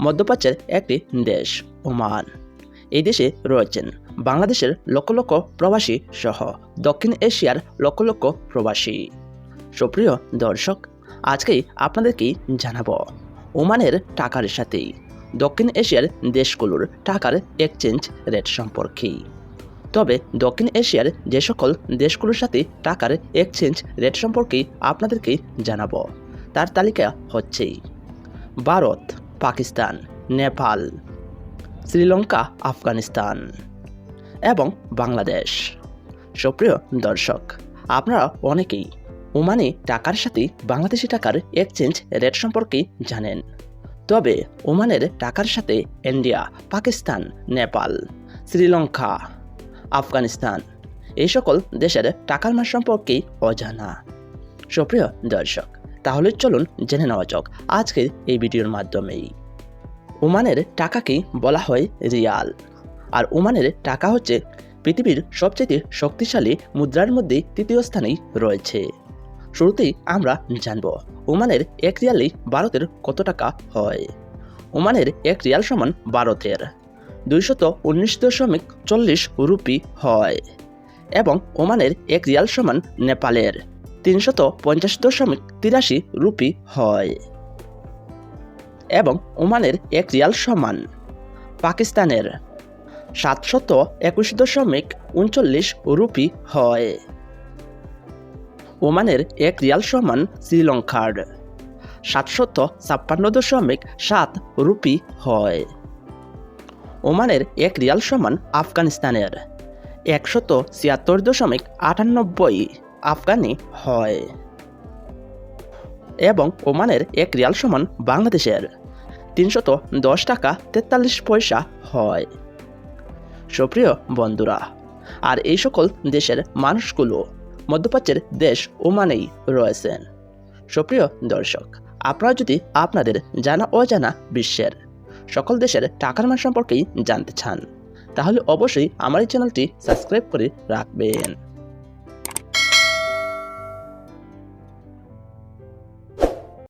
মধ্যপ্রাচ্যের একটি দেশ, ওমান। এই দেশে রয়েছেন বাংলাদেশের লক্ষ লক্ষ প্রবাসী সহ দক্ষিণ এশিয়ার লক্ষ লক্ষ প্রবাসী। সুপ্রিয় দর্শক আজকেই আপনাদেরকেই জানাব ওমানের টাকার সাথেই দক্ষিণ এশিয়ার দেশগুলোর টাকার এক্সচেঞ্জ রেট সম্পর্কে। তবে দক্ষিণ এশিয়ার যে সকল দেশগুলোর সাথে টাকার এক্সচেঞ্জ রেট সম্পর্কে আপনাদেরকে জানাব। তার তালিকা হচ্ছেই ভারত পাকিস্তান, নেপাল, শ্রীলঙ্কা, আফগানিস্তান এবং বাংলাদেশ। সুপ্রিয় দর্শক, আপনারা অনেকেই ওমানে টাকার সাথে বাংলাদেশি টাকার এক্সচেঞ্জ রেট সম্পর্কে জানেন। তবে ওমানের টাকার সাথে ইন্ডিয়া, পাকিস্তান, নেপাল, শ্রীলঙ্কা, আফগানিস্তান এই সকল দেশের টাকার মান সম্পর্কেই অজানা। সুপ্রিয় দর্শক তাহলে চলুন জেনে নেওয়া যাক আজকের এই ভিডিওর মাধ্যমেই। ওমানের টাকাকে বলা হয় রিয়াল। আর ওমানের টাকা হচ্ছে পৃথিবীর সবচেয়ে শক্তিশালী মুদ্রার মধ্যে তৃতীয় স্থানেই রয়েছে। শুরুতেই আমরা জানব ওমানের এক রিয়ালে ভারতের কত টাকা হয়। ওমানের এক রিয়াল সমান ভারতের দুইশত উনিশ দশমিক চল্লিশ রুপি হয়। এবং ওমানের এক রিয়াল সমান নেপালের তিনশত পঞ্চাশ দশমিক তিরাশি রুপি হয় এবং ওমানের এক রিয়াল সমান। পাকিস্তানের সাতশত একুশ দশমিক উনচল্লিশ রুপি হয়। ওমানের এক রিয়াল সমান শ্রীলঙ্কার সাতশত ছাপ্পান্ন দশমিক সাত রুপি হয়। ওমানের এক রিয়াল সমান আফগানিস্তানের একশত ছিয়াত্তর দশমিক আটানব্বই আফগানি হয় এবং ওমানের এক রিয়াল সমান বাংলাদেশের। তিনশত দশ টাকা তেতাল্লিশ পয়সা হয়। সুপ্রিয় বন্ধুরা, আর এই সকল দেশের মানুষগুলো মধ্যপ্রাচ্যের দেশ ওমানেই রয়েছেন। সুপ্রিয় দর্শক, আপনারা যদি আপনাদের জানা অজানা বিশ্বের সকল দেশের টাকার মান সম্পর্কেই জানতে চান, তাহলে অবশ্যই আমার এই চ্যানেলটি সাবস্ক্রাইব করে রাখবেন।